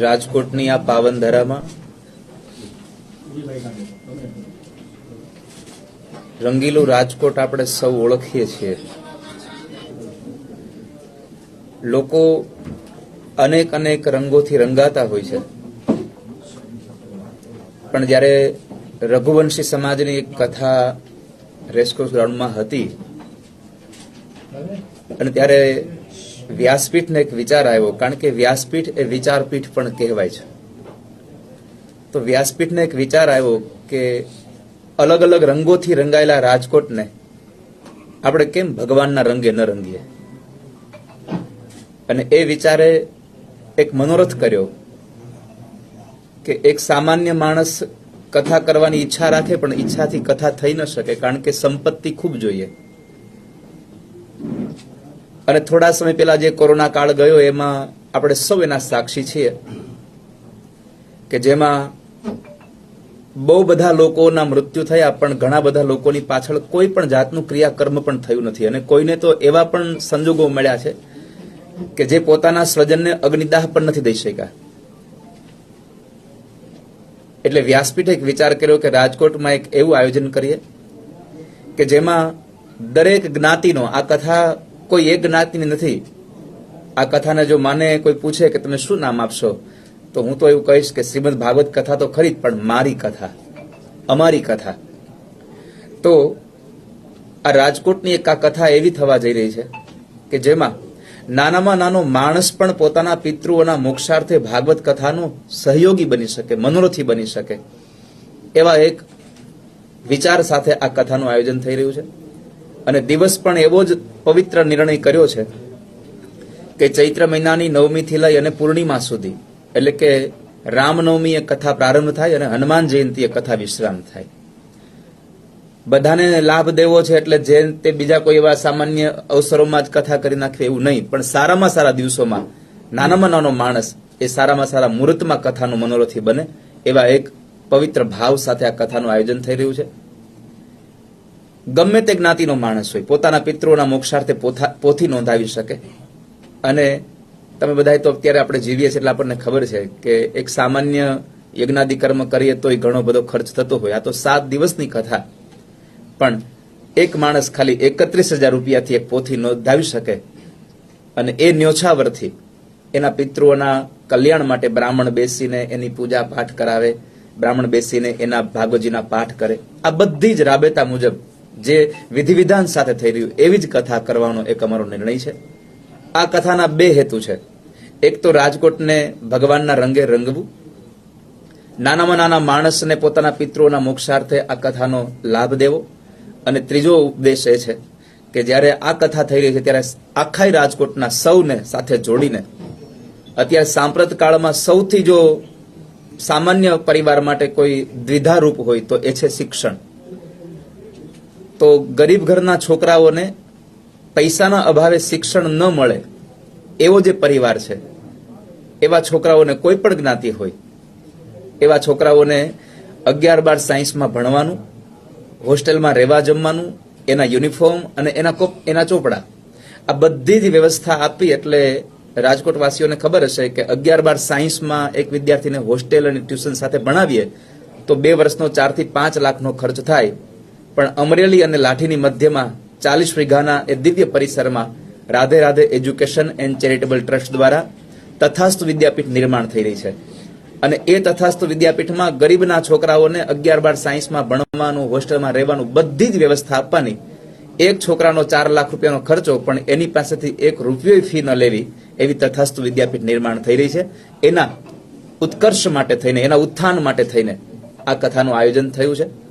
રાજકોટની આ પાવન ધરામાં? રંગીલું રાજકોટ આપણે સૌ ઓળખીએ છીએ. લોકો અનેક અનેક રંગોથી રંગાતા હોય છે. પણ જ્યારે રઘુવંશી સમાજની એક કથા રેસકોર્સ ગ્રાઉન્ડમાં હતી, અને ત્યારે વ્યાસપીઠને એક વિચાર આવ્યો, કારણ કે વ્યાસપીઠ એ વિચારપીઠ પણ કહેવાય છે. તો વ્યાસપીઠને એક વિચાર આવ્યો કે અલગ અલગ રંગોથી રંગાયેલા રાજકોટને આપણે કેમ ભગવાનના રંગે ન રંગીએ? અને એ વિચારે એક મનોરથ કર્યો કે એક સામાન્ય માણસ કથા કરવાની ઈચ્છા રાખે, પણ ઈચ્છાથી કથા થઈ ન શકે, કારણ કે સંપત્તિ ખૂબ જોઈએ. અને થોડા સમય પહેલા જે કોરોના કાળ ગયો, એમાં આપણે સૌ એના સાક્ષી છીએ કે જેમાં બહુ બધા લોકોના મૃત્યુ થયા, પણ ઘણા બધા લોકોની પાછળ કોઈ પણ જાતનું ક્રિયાકર્મ પણ થયું નથી. અને કોઈને તો એવા પણ સંજોગો મળ્યા છે કે જે પોતાના સ્વજનને અગ્નિદાહ પણ નથી દઈ શક્યા. એટલે વ્યાસપીઠે એક વિચાર કર્યો કે રાજકોટમાં એક એવું આયોજન કરીએ કે જેમાં દરેક જ્ઞાતિનો આ કથા કોઈ એક જ્ઞાતિની નથી. આ કથાને જો માને, કોઈ પૂછે કે તમે શું નામ આપશો, તો હું તો એવું કહીશ કે શ્રીમદ ભાગવત કથા તો ખરી જ, પણ મારી કથા, અમારી કથા. તો આ રાજકોટની એક આ કથા એવી થવા જઈ રહી છે કે જેમાં નાનામાં નાનો માણસ પણ પોતાના પિતૃઓના મોક્ષાર્થે ભાગવત કથાનો સહયોગી બની શકે, મનોરથી બની શકે. એવા એક વિચાર સાથે આ કથાનું આયોજન થઈ રહ્યું છે. અને દિવસ પણ એવો જ પવિત્ર નિર્ણય કર્યો છે કે ચૈત્ર મહિનાની નવમીથી લઈ અને પૂર્ણિમા સુધી, એટલે કે રામનવમી એ કથા પ્રારંભ થાય અને હનુમાન જયંતિ એ કથા વિશ્રામ થાય. બધાને લાભ દેવો છે એટલે જે તે બીજા કોઈ એવા સામાન્ય અવસરોમાં જ કથા કરી નાખે એવું નહીં, પણ સારામાં સારા દિવસોમાં, નાનામાં નાનો માણસ એ સારામાં સારા મુહૂર્તમાં કથાનું મનોરથી બને એવા એક પવિત્ર ભાવ સાથે આ કથાનું આયોજન થઈ રહ્યું છે. ગમે તે જ્ઞાતિનો માણસ હોય, પોતાના પિતૃઓના મોક્ષાર્થે પોથા- નોંધાવી શકે. અને તમે બધા તો અત્યારે આપણે જીવીએ છીએ એટલે આપણને ખબર છે કે એક સામાન્ય યજ્ઞાદિ કર્મ કરીએ તોય ઘણો બધો ખર્ચ થતો હોય. આ તો સાત દિવસની કથા. પણ એક માણસ ખાલી એકત્રીસ હજાર રૂપિયાથી એક પોથી નોંધાવી શકે. અને એ ન્યોછાવરથી એના પિતૃઓના કલ્યાણ માટે બ્રાહ્મણ બેસીને એની પૂજા પાઠ કરાવે, બ્રાહ્મણ બેસીને એના ભાગોજીના પાઠ કરે. આ બધી જ રાબેતા મુજબ જે વિધિ વિધાન સાથે થઈ રહ્યું, એવી જ કથા કરવાનો એક અમારો નિર્ણય છે. આ કથાના બે હેતુ છે. એક તો રાજકોટને ભગવાનના રંગે રંગવું. નાનામાં નાના માણસને પોતાના પિતૃઓના મોક્ષાર્થે આ કથાનો લાભ દેવો. અને ત્રીજો ઉપદેશ એ છે કે જ્યારે આ કથા થઈ રહી છે, ત્યારે આખા રાજકોટના સૌને સાથે જોડીને, અત્યારે સાંપ્રત કાળમાં સૌથી જો સામાન્ય પરિવાર માટે કોઈ દ્વિધારૂપ હોય તો એ છે શિક્ષણ. તો ગરીબ ઘરના છોકરાઓને પૈસાના અભાવે શિક્ષણ ન મળે એવો જે પરિવાર છે, એવા છોકરાઓને કોઈ પણ જ્ઞાતિ હોય, એવા છોકરાઓને અગિયાર બાર સાયન્સમાં ભણવાનું, હોસ્ટેલમાં રહેવા જમવાનું, એના યુનિફોર્મ અને એના કોપ, એના ચોપડા, આ બધી જ વ્યવસ્થા આપી એટલે રાજકોટવાસીઓને ખબર હશે કે અગિયાર બાર સાયન્સમાં એક વિદ્યાર્થીને હોસ્ટેલ અને ટ્યુશન સાથે ભણાવીએ તો બે વર્ષનો ચારથી પાંચ લાખનો ખર્ચ થાય. પણ અમરેલી અને લાઠીની મધ્યમાં ચાલીસ વીઘાના એ દિવ્ય પરિસરમાં Radhe Radhe education and charitable trust દ્વારા તથાસ્થ વિદ્યાપીઠ નિર્માણ થઈ રહી છે. અને એ તથાસ્થ વિદ્યાપીઠમાં ગરીબના છોકરાઓને અગિયાર બાર સાયન્સમાં ભણવાનું, હોસ્ટેલમાં રહેવાનું બધી જ વ્યવસ્થા આપવાની. એક છોકરાનો ચાર લાખ રૂપિયાનો ખર્ચો, પણ એની પાસેથી એક રૂપિયો ફી ન લેવી એવી તથાસ્થ વિદ્યાપીઠ નિર્માણ થઈ રહી છે. એના ઉત્કર્ષ માટે થઈને, એના ઉત્થાન માટે થઈને આ કથાનું આયોજન થયું છે.